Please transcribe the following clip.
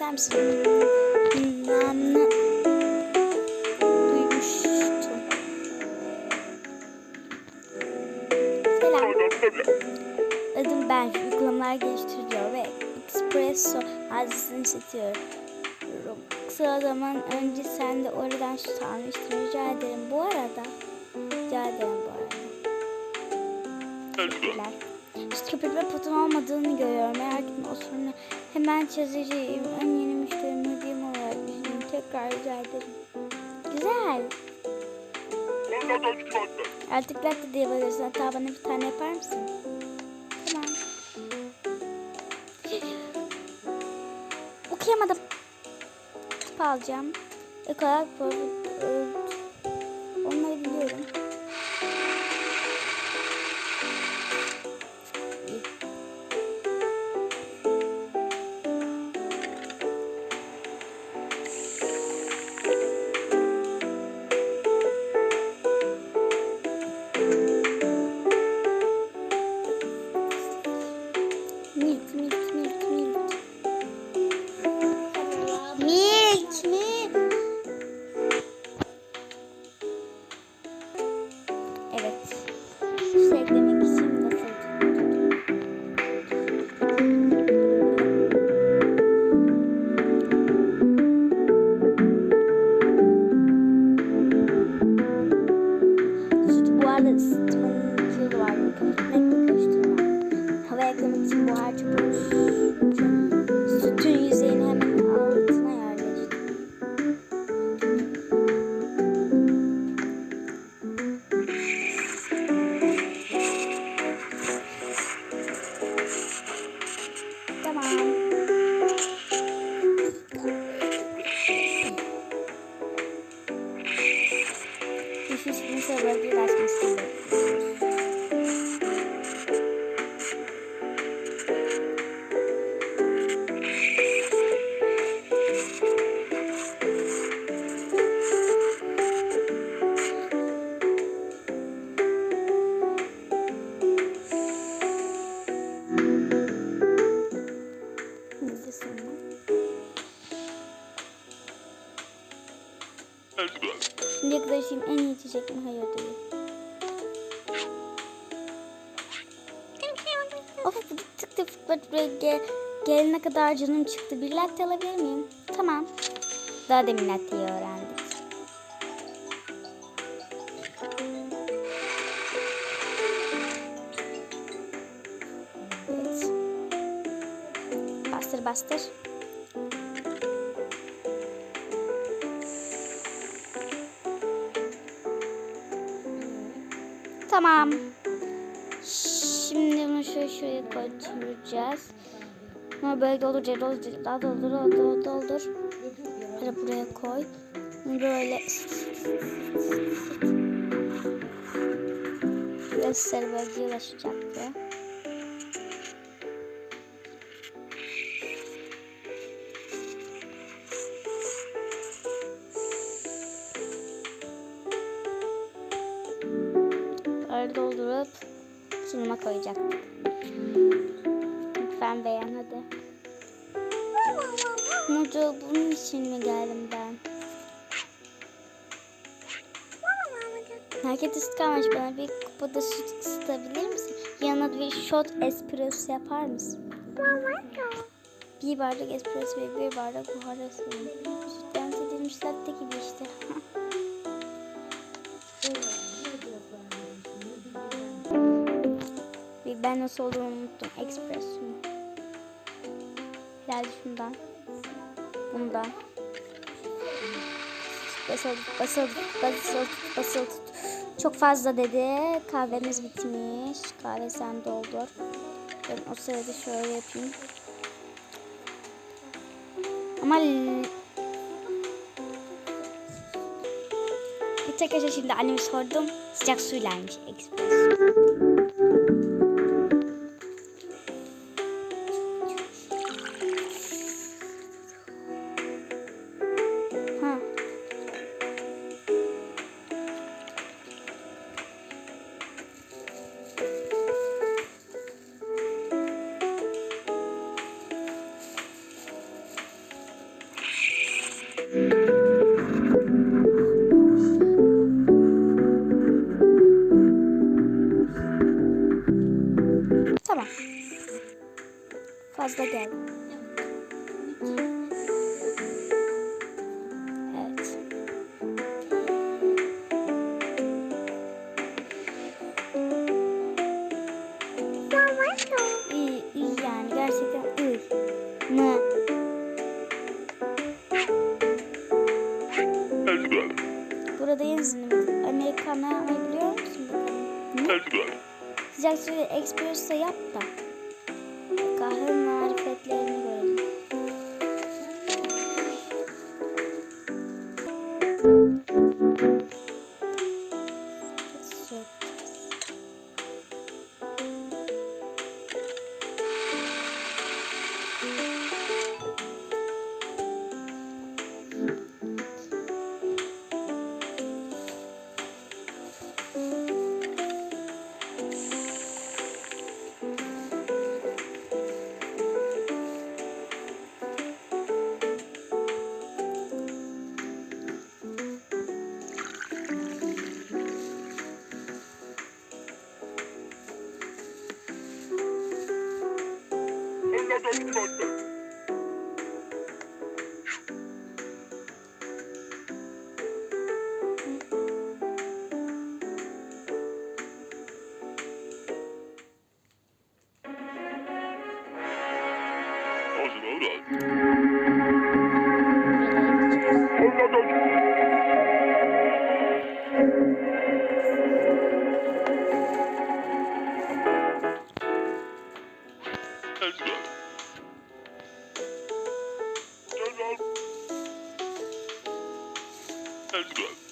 Sen misin? Namını duymuştum. Selam. Adım ben. Uygulamalar geliştiriyor ve espresso adresini işletiyorum. Kısa zaman önce sen de oradan süt almıştın. Rica ederim. Bu arada. Rica ederim bu arada. Teşekkürler. Süt köpürme potun olmadığını görüyorum. Merak etme o sorunu hemen çözeceğim. En yeni müşterim hediyem olarak düşünüyorum. Tekrar rica ederim. Güzel. Artık latte diye bağırıyorsun. Hatta bana bir tane yapar mısın? Tamam. Okuyamadım. Tıp alacağım. Ek olarak bu watch. Şimdiye kadar içtiğim en iyi içecek mi? Hayır. Of tık tık tık buraya gel, gelene kadar canım çıktı. Bir latte alabilir miyim? Tamam. Daha demin latteyi öğrendik. Evet. Bastır bastır. Tamam. Şimdi bunu şöyle şuraya götüreceğiz. Bunu böyle dolduracağız. Doldur, daha doldur, doldur, doldur. Böyle buraya koy. Böyle Biraz sarı bölgeye. Doldurup sunuma koyacaktık. Lütfen beğen hadi. Mucu bunun için mi geldim ben? Market süt kalmış bana bir kupada süt ısıtabilir misin? Yanına bir shot espresso yapar mısın? Bir bardak espresso ve bir bardak buhar ısıtın. Sütten edilmiş latte gibi işte. Nasıl olduğunu unuttum. Espresso. Herhalde şundan. Bundan. Basıl, basıl, basıl, basıl. Çok fazla dedi. Kahvemiz bitmiş. Kahve sen doldur. Ben o sırada şöyle yapayım. Ama l- bir tek arkadaşlar şimdi anneme sordum. Sıcak suylaymış espresso. Ha. faz Fazla geldi. Suyu espresso yap da. Buralara geçiyoruz. Evladım.